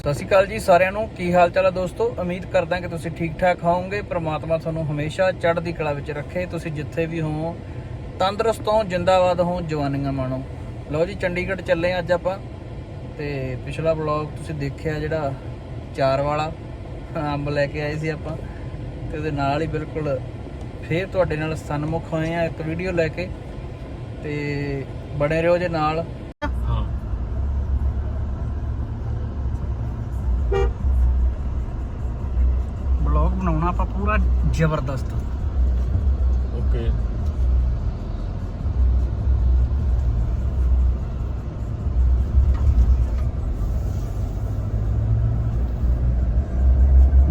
ਸਤਿ ਸ਼੍ਰੀ ਅਕਾਲ ਜੀ ਸਾਰਿਆਂ ਨੂੰ। ਕੀ ਹਾਲ ਚਾਲ ਹੈ ਦੋਸਤੋ? ਉਮੀਦ ਕਰਦਾ ਕਿ ਤੁਸੀਂ ਠੀਕ ਠਾਕ ਹੋਵੋਗੇ। ਪ੍ਰਮਾਤਮਾ ਤੁਹਾਨੂੰ ਹਮੇਸ਼ਾ ਚੜ੍ਹਦੀ ਕਲਾ ਵਿੱਚ ਰੱਖੇ। ਤੁਸੀਂ ਜਿੱਥੇ ਵੀ ਹੋ ਤੰਦਰੁਸਤ ਹੋ ਜਿੰਦਾਬਾਦ ਹੋ ਜਵਾਨੀਆਂ ਮਾਣੋ। ਲਓ ਜੀ, ਚੰਡੀਗੜ੍ਹ ਚੱਲੇ ਹਾਂ ਅੱਜ ਆਪਾਂ। ਤੇ ਪਿਛਲਾ ਵਲੌਗ ਤੁਸੀਂ ਦੇਖਿਆ ਜਿਹੜਾ ਚਾਰ ਵਾਲਾ? ਅੰਬ ਲੈ ਕੇ ਆਏ ਸੀ ਆਪਾਂ। ਤੇ ਉਹਦੇ ਨਾਲ ਹੀ ਬਿਲਕੁਲ ਫੇਰ ਤੁਹਾਡੇ ਨਾਲ ਸਨਮੁਖ ਹੋਏ ਆ ਇੱਕ ਵੀਡੀਓ ਲੈ ਕੇ। ਤੇ ਬਣੇ ਰਹੋ ਜੇ ਨਾਲ ਹਾਂ ਵਲੌਗ ਬਣਾਉਣਾ ਆਪਾਂ ਪੂਰਾ ਜ਼ਬਰਦਸਤ। ਓਕੇ।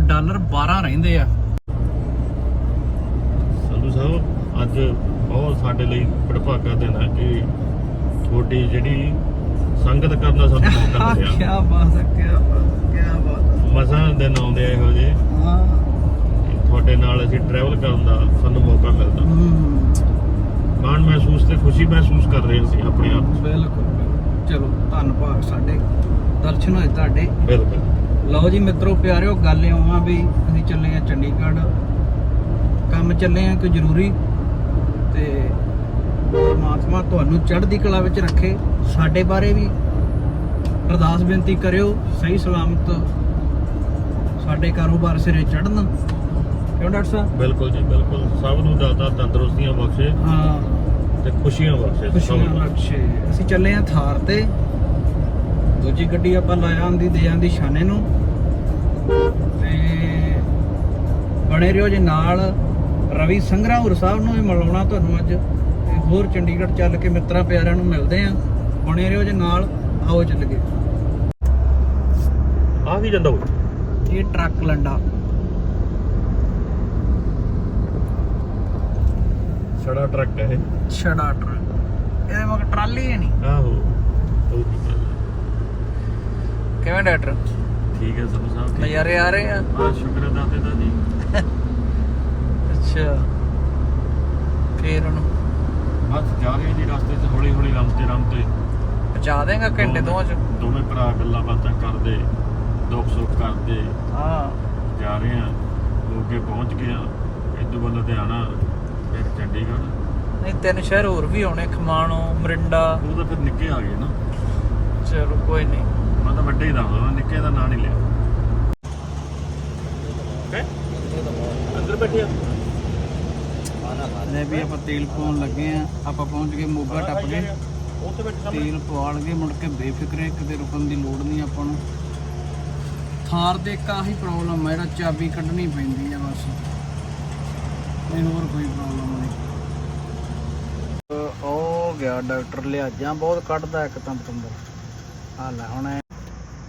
ਡਾਲਰ 12 ਰਹਿੰਦੇ ਆ। ਸੰਧੂ ਸਾਹਿਬ ਅੱਜ ਬਹੁਤ ਸਾਡੇ ਲਈ ਬੜਭਾਗਾ ਦਿਨ ਹੈ ਕਿ ਤੁਹਾਡੀ ਜਿਹੜੀ ਸੰਗਤ ਕਰਨਾ ਸਾਨੂੰ ਮੌਕਾ ਮਿਲਿਆ। ਕੀ ਬਾਤ ਹੈ ਕੀ ਬਾਤ ਕੀ ਬਾਤ ਮਸਾਂ ਦਿਨ ਆਉਂਦੇ ਆ ਇਹੋ ਜਿਹੇ। ਹਾਂ। ਤੁਹਾਡੇ ਨਾਲ ਅਸੀਂ ਟਰੈਵਲ ਕਰਨ ਦਾ ਸਾਨੂੰ ਮੌਕਾ ਮਿਲਦਾ। ਮਾਣ ਮਹਿਸੂਸ ਤੇ ਖੁਸ਼ੀ ਮਹਿਸੂਸ ਕਰ ਰਹੇ ਸੀ ਆਪਣੇ ਆਪ। ਬਿਲਕੁਲ ਚਲੋ ਧੰਨਵਾਦ ਸਾਡੇ। ਦਰਸ਼ਨ ਹੋਏ ਤੁਹਾਡੇ। ਬਿਲਕੁਲ। ਲਓ ਜੀ ਮਿੱਤਰੋ ਪਿਆਰਿਓ ਗੱਲ ਇਉਂ ਆ ਵੀ ਅਸੀਂ ਚੱਲੇ ਆ ਚੰਡੀਗੜ੍ਹ। ਕੰਮ ਚੱਲੇ ਆ ਕੋਈ ਜ਼ਰੂਰੀ। ਤੇ ਪਰਮਾਤਮਾ ਤੁਹਾਨੂੰ ਚੜ੍ਹਦੀ ਕਲਾ ਵਿੱਚ ਰੱਖੇ। ਸਾਡੇ ਬਾਰੇ ਵੀ ਅਰਦਾਸ ਬੇਨਤੀ ਕਰਿਓ। ਸਹੀ ਸਲਾਮਤ ਸਾਡੇ ਕਾਰੋਬਾਰ ਸਿਰੇ ਚੜ੍ਹਨ। ਕਿਉਂ ਡਾਕਟਰ ਸਾਹਿਬ? ਬਿਲਕੁਲ ਜੀ ਬਿਲਕੁਲ। ਸਭ ਨੂੰ ਦਾਤਾ ਤੰਦਰੁਸਤੀਆਂ ਬਖਸ਼ੇ ਹਾਂ। ਤੇ ਖੁਸ਼ੀਆਂ ਬਖਸ਼ੇ ਸਭ ਖੁਸ਼ੀਆਂ ਨੂੰ। ਬਖਸ਼ੇ। ਅਸੀਂ ਚੱਲੇ ਆ ਥਾਰ ਤੇ। ਦੂਜੀ ਗੱਡੀ ਆਪਾਂ ਲਾਇਆ ਆਂਦੀ ਦੇ ਆਂਦੀ ਸ਼ਾਨੇ ਨੂੰ। ਤੇ ਬਣੇ ਰਿਓ ਜੇ ਨਾਲ। ਰਵੀ ਸੰਗਰਾਹੁਰ ਸਾਹਿਬ ਨੂੰ ਵੀ ਮਿਲਾਉਣਾ ਤੁਹਾਨੂੰ ਅੱਜ। ਤੇ ਹੋਰ ਚੰਡੀਗੜ੍ਹ ਚੱਲ ਕੇ ਮਿੱਤਰਾਂ ਪਿਆਰਿਆਂ ਨੂੰ ਮਿਲਦੇ ਆ ਬਣੇ ਰਿਓ ਜੇ ਨਾਲ। ਆਓ ਚੱਲ ਗਏ ਆ ਕੀ ਜਾਂਦਾ ਹੋਵੇ ਇਹ ਟਰੱਕ ਲੰਡਾ। ਛੜਾ ਟਰੱਕ ਹੈ ਇਹ। ਛੜਾ ਟਰੱਕ। ਇਹਦੇ ਮਗਰ ਟਰਾਲੀ ਹੈ ਨਹੀਂ। ਆਹੋ। ਉਹ। ਕਿਵੇਂ ਡਾਕਟਰ? ਠੀਕ ਹੈ ਸੰਧੂ ਸਾਹਿਬ ਠੀਕ ਨਜ਼ਾਰੇ ਆ ਰਹੇ ਆ? ਸ਼ੁਕਰ ਹੈ ਦਾਤੇ ਦਾ ਜੀ ਅੱਛਾ। ਫੇਰ ਉਹਨੂੰ ਬਸ ਜਾ ਰਹੇ ਜੀ ਰਸਤੇ 'ਚ ਹੌਲੀ ਹੌਲੀ ਰਮਤੇ ਰਮਤੇ। ਪਹੁੰਚਾ ਦੇਗਾ ਘੰਟੇ ਦੋਵਾਂ ਚ? ਦੋਵੇਂ ਭਰਾ ਗੱਲਾਂ ਬਾਤਾਂ ਕਰਦੇ ਦੁੱਖ ਸੁੱਖ ਕਰਦੇ। ਹਾਂ। ਜਾ ਰਹੇ ਆ ਲੋਕੇ ਪਹੁੰਚ ਗਏ ਆ। ਇਦੋਂ ਵੱਲ ਲੁਧਿਆਣਾ ਫਿਰ ਚੰਡੀਗੜ੍ਹ ਨਹੀਂ ਤਿੰਨ ਸ਼ਹਿਰ ਹੋਰ ਵੀ ਆਉਣੇ ਖਮਾਣੋ ਮਰਿੰਡਾ। ਉਹ ਤਾਂ ਫਿਰ ਨਿੱਕੇ ਆ ਗਏ ਨਾ। ਚਲੋ ਕੋਈ ਨਹੀਂ। ਮੈਂ ਤਾਂ ਵੱਡੇ ਹੀ ਦੱਸਦਾ ਮੈਂ ਨਿੱਕੇ ਦਾ ਨਾਂ ਨਹੀਂ ਲਿਆ। ਹੈ? ਅੰਦਰ ਬੈਠੇ ਆ। ਲੈ ਵੀ ਆਪਾਂ ਤੇਲ ਪਾਉਣ ਲੱਗੇ ਆ। ਆਪਾਂ ਪਹੁੰਚ ਗਏ ਮੋਗਾ ਟੱਪ ਗਏ ਉੱਥੇ ਬੈਠੇ ਸਾਹਮਣੇ। ਤੇਲ ਪਵਾ ਲਗੇ ਮੁੜ ਕੇ ਬੇਫਿਕਰੇ ਕਿਤੇ ਰੁਕਣ ਦੀ ਲੋੜ ਨਹੀਂ ਆਪਾਂ ਨੂੰ। ਥਾਰ ਦੇ ਕਾਹੀ ਪ੍ਰੋਬਲਮ ਹੈ ਜਿਹੜਾ ਚਾਬੀ ਕੱਢਣੀ ਪੈਂਦੀ ਆ ਬਸ। ਨਹੀਂ ਹੋਰ ਕੋਈ ਪ੍ਰੋਬਲਮ ਨਹੀਂ। ਉਹ ਗਿਆ ਡਾਕਟਰ ਲਿਆਜਾਂ ਬਹੁਤ ਕੱਢਦਾ ਇੱਕ ਤਾਂ ਪਤੰਦਰ ਆ ਲੈ ਹੁਣ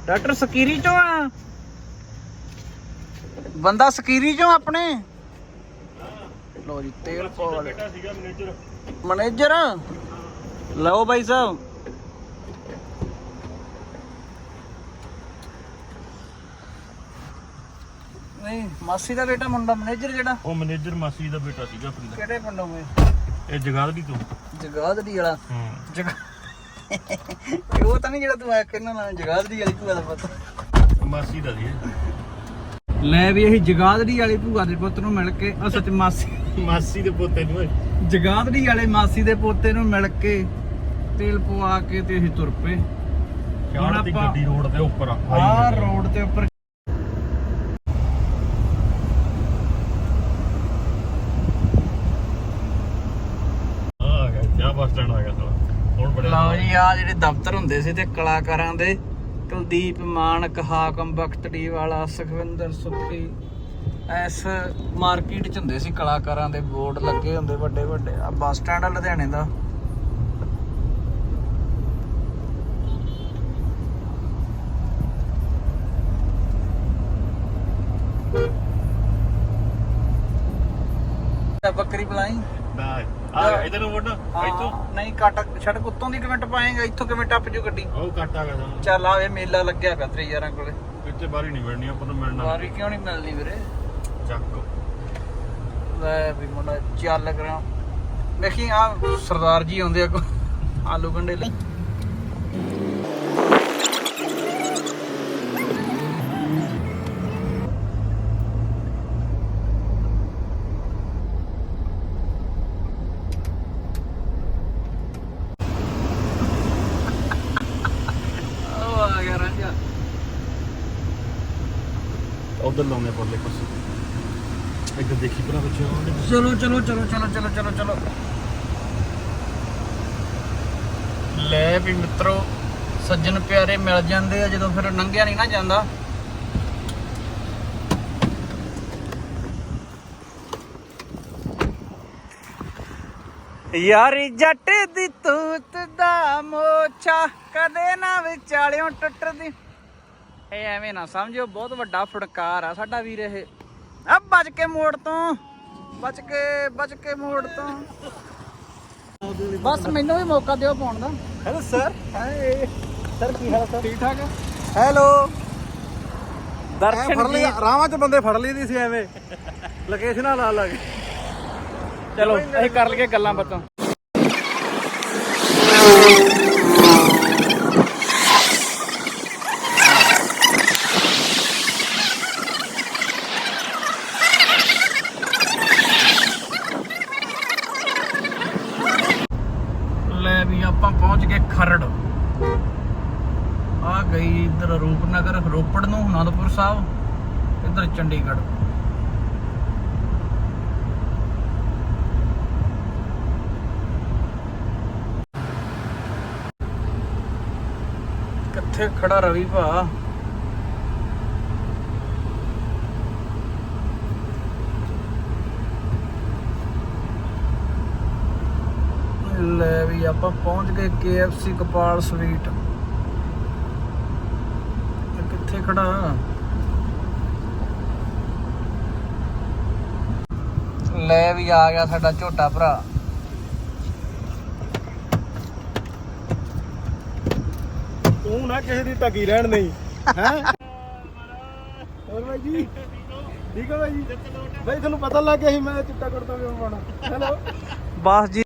ਡਾਕਟਰ ਸਕੀਰੀ ਚੋਂ ਆ। ਬੰਦਾ ਸਕੀਰੀ ਚੋਂ ਆਪਣੇ? ਲੋ ਜੀ ਤੇਲ ਮੈਨੇਜਰ ਮੈਨੇਜਰ ਲਓ ਭਾਈ ਸਾਹਿਬ। ਨਹੀਂ ਮਾਸੀ ਦਾ ਬੇਟਾ ਮੁੰਡਾ ਮੈਨੇਜਰ ਜਿਹੜਾ? ਉਹ ਮੈਨੇਜਰ ਮਾਸੀ ਦਾ ਬੇਟਾ ਸੀਗਾ ਆਪਣੀ ਦਾ ਕਿਹੜੇ ਪਿੰਡੋਂ ਗਏ ਇਹ ਜਗਾਦਰੀ ਤੋਂ। ਜਗਾਦਰੀ ਵਾਲਾ? ਹੂੰ। ਜਗਾ ਇਹ ਉਹ ਤਾਂ ਨਹੀਂ ਜਿਹੜਾ ਤੂੰ ਆ ਕਹਿੰਦਾ ਨਾ ਜਗਾਦਰੀ ਵਾਲੀ ਭੂਆ ਦਾ ਪੁੱਤ। ਮਾਸੀ ਦਾ ਸੀ ਇਹ। ਲੈ ਵੀ ਅਸੀਂ ਜਗਾਦਰੀ ਵਾਲੀ ਭੂਆ ਦੇ ਪੁੱਤ ਨੂੰ ਮਿਲ ਕੇ ਆ ਸੱਚ ਮਾਸੀ ਮਾਸੀ ਦੇ ਪੋਤੇ ਨੂੰ ਓਏ। ਜਗਾਦਰੀ ਵਾਲੇ ਮਾਸੀ ਦੇ ਪੋਤੇ ਨੂੰ ਮਿਲ ਕੇ ਤੇਲ ਪਵਾ ਕੇ ਤੇ ਅਸੀਂ ਤੁਰ ਪਏ। ਦੀ ਆਪਾਂ- ਗੱਡੀ ਰੋਡ ਦੇ ਉੱਪਰ ਆ। ਆਹ ਰੋਡ ਦੇ ਉੱਪਰ ਆ ਗਿਆ ਕਿਆ ਬੱਸ ਸਟੈਂਡ ਆ ਗਿਆ ਸਾਲਾ। ਹੁਣ ਬੜਿਆ ਲਓ ਜੀ ਆ ਜਿਹੜੇ ਦਫ਼ਤਰ ਹੁੰਦੇ ਸੀ ਤੇ ਕਲਾਕਾਰਾਂ ਦੇ ਕੁਲਦੀਪ ਮਾਨਕ ਹਾਕਮ ਬਖਤੜੀ ਵਾਲਾ ਸੁਖਵਿੰਦਰ ਸੁੱਖੀ ਐਸ ਮਾਰਕੀਟ ਚ ਹੁੰਦੇ ਸੀ ਕਲਾਕਾਰਾਂ ਦੇ ਬੋਰਡ ਲੱਗੇ ਹੁੰਦੇ ਵੱਡੇ ਵੱਡੇ। ਆ ਬੱਸ ਸਟੈਂਡ ਆ ਲੁਧਿਆਣੇ ਦਾ। ਬੱਕਰੀ ਬੁਲਾਈ ਆ ਇਧਰ ਨੂੰ ਵੜਨਾ ਇੱਥੋਂ। ਨਹੀਂ ਕੱਟ ਸੜਕ ਉੱਤੋਂ ਦੀ ਕਿਵੇਂ ਟਪਾਏਗਾ ਇੱਥੋਂ ਕਿਵੇਂ ਟੱਪ ਜੂ ਗੱਡੀ? ਉਹ ਕੱਟ ਆ ਗਿਆ ਸਾਨੂੰ। ਚੱਲ ਆਵੇ ਮੇਲਾ ਲੱਗਿਆ ਪਿਆ ਤੇਰੇ ਯਾਰਾਂ ਕੋਲੇ। ਇੱਥੇ ਬਾਰੀ ਨਹੀਂ ਵੜਨੀ ਆਪਾਂ ਨੂੰ ਮਿਲਣਾ ਵਾਰੀ ਕਿਉਂ ਨਹੀਂ ਮਿਲਦੀ ਵੀਰੇ? ਚੱਕ। ਲੈ ਵੀ ਮੁੰਡਾ ਚੱਲ ਕਰਾਂ। ਵੇਖੀ ਆ ਸਰਦਾਰ ਜੀ ਆਉਂਦੇ ਆ ਕੋ ਆਲੂ ਗੰਡੇ ਲਈ। ਇੱਧਰ ਦੇਖੀ ਭਰਾ ਬੱਚੇ ਚਲੋ ਚਲੋ ਚਲੋ ਚਲੋ ਚਲੋ ਚਲੋ ਚਲੋ। ਲੈ ਵੀ ਮਿੱਤਰੋ ਸੱਜਣ ਪਿਆਰੇ ਮਿਲ ਜਾਂਦੇ ਆ ਜਦੋਂ ਫਿਰ ਨੰਗਿਆ ਨਹੀਂ ਨਾ ਜਾਂਦਾ। ਯਾਰੀ ਜੱਟ ਦੀ ਤੂਤ ਦਾ ਮੋਛਾ ਕਦੇ ਨਾ ਵਿਚਾਲਿਓਂ ਟੁੱਟਦੀ। ਇਹ ਐਵੇਂ ਨਾ ਸਮਝਿਓ ਬਹੁਤ ਵੱਡਾ ਫੜਕਾਰ ਆ ਸਾਡਾ ਵੀਰ ਇਹ। ਆ ਬਚ ਕੇ ਮੋੜ ਤੋਂ ਬਚ ਕੇ ਬਚ ਕੇ ਮੋੜ ਤੋਂ ਬਸ ਮੈਨੂੰ ਵੀ ਮੌਕਾ ਦਿਓ ਪਾਉਣ ਦਾ ਹੈਲੋ ਸਰ ਹਾਏ ਸਰ ਕੀ ਹਾਲ ਸਰ ਠੀਕ ਠਾਕ ਹੈਲੋ ਦਰਸ਼ਨ ਫੜ ਲਈ ਜੀ। ਰਾਵਾਂ ਚ ਬੰਦੇ ਫੜ ਲਈ ਦੀ ਸੀ ਐਵੇਂ। ਲੋਕੇਸ਼ਨਾਂ ਲਾ ਲਾ ਕੇ ਚਲੋ ਅਸੀਂ ਕਰ ਲਈਏ ਗੱਲਾਂ ਬਾਤਾਂ ਲੈ ਵੀ ਆਪਾਂ ਪਹੁੰਚ ਗਏ ਖਰੜ ਆ ਗਈ ਇੱਧਰ ਰੂਪਨਗਰ ਰੋਪੜ ਨੂੰ, ਅਨੰਦਪੁਰ ਸਾਹਿਬ, ਇੱਧਰ ਚੰਡੀਗੜ੍ਹ। ਕਿੱਥੇ ਖੜਾ ਰਵੀ ਭਾ? ਲੈ ਵੀ ਆਪਾਂ ਪਹੁੰਚ ਗਏ KFC ਗੋਪਾਲ ਸਵੀਟ ਇਹ ਕਿੱਥੇ ਖੜਾ। ਲੈ ਵੀ ਆ ਗਿਆ ਸਾਡਾ ਝੋਟਾ ਭਰਾ। ਤੂੰ ਨਾ ਕਿਸੇ ਦੀ ਟੱਗੀ ਰਹਿਣ ਨਹੀਂ ਹੈ? ਹੋਰ ਬਾਈ ਜੀ? ਠੀਕ ਹੈ ਬਾਈ ਜੀ? ਬਾਈ ਤੁਹਾਨੂੰ ਪਤਾ ਲੱਗ ਗਿਆ ਸੀ ਮੈਂ ਚਿੱਟਾ ਕਰਦਾ ਵੀ ਪਾਉਣਾ ਹੈਲੋ? ਬਸ ਜੀ।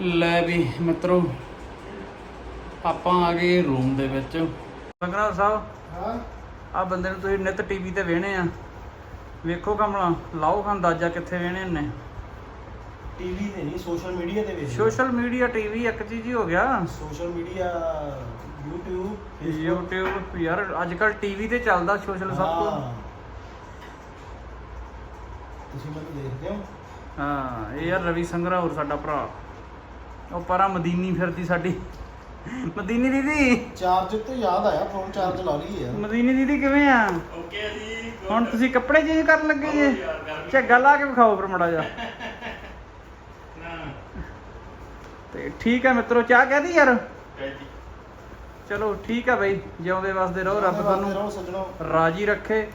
ਲੈ ਵੀ ਮਿੱਤਰੋ ਆਪਾਂ ਆ ਗਏ ਰੂਮ ਦੇ ਵਿੱਚ। ਸੰਗਰਾਮ ਸਾਹਿਬ ਹਾਂ। ਆ ਬੰਦੇ ਨੂੰ ਤੁਸੀਂ ਨਿਤ ਟੀਵੀ ਤੇ ਵੇਹਣੇ ਆ। ਵੇਖੋ ਕਮਲਾ ਲਾਓ ਖਾਂ ਅੰਦਾਜ਼ਾ ਕਿੱਥੇ ਵੇਹਣੇ ਨੇ ਟੀਵੀ ਤੇ ਨਹੀਂ ਸੋਸ਼ਲ ਮੀਡੀਆ ਤੇ ਵੇਖ ਸੋਸ਼ਲ ਮੀਡੀਆ ਟੀਵੀ ਇੱਕ ਚੀਜ਼ ਹੀ ਹੋ ਗਿਆ। ਸੋਸ਼ਲ ਮੀਡੀਆ YouTube YouTube ਯਾਰ ਅੱਜ ਕੱਲ ਟੀਵੀ ਤੇ ਚੱਲਦਾ ਸੋਸ਼ਲ ਸਭ ਕੁਝ। ਤੁਸੀਂ ਮੈਨੂੰ ਦੇਖਦੇ ਹੋ। ਹਾਂ ਇਹ ਯਾਰ ਰਵੀ ਸੰਗਰਾ ਹੋਰ ਸਾਡਾ ਭਰਾ। ਉਹ ਪਰਾਂ ਮਦੀਨੀ ਫਿਰਦੀ ਸਾਡੀ। ਮਦੀਨੀ ਦੀਦੀ। ਚਾਰਜ ਤੇ ਯਾਦ ਆਇਆ ਫੋਨ ਚਾਰਜ ਲਾ ਲਈ ਯਾਰ। ਮਦੀਨੀ ਦੀਦੀ ਕਿਵੇਂ ਆ? ਓਕੇ ਜੀ ਹੁਣ ਤੁਸੀਂ ਕੱਪੜੇ ਚੇਂਜ ਕਰਨ ਲੱਗੇ ਜੇ। ਝੱਗਾ ਲਾ ਕੇ ਵਿਖਾਓ ਫਿਰ ਮੜਾ ਜਾ ਤੇ ਠੀਕ ਹੈ ਮਿੱਤਰੋ ਚਾਹ ਕਹਦੀ ਯਾਰ? ਚਲੋ ਠੀਕ ਹੈ ਬਈ ਜਿਉਂਦੇ ਵਸਦੇ ਰਹੋ ਰੱਬ ਤੁਹਾਨੂੰ ਰਾਜੀ ਰੱਖੇ।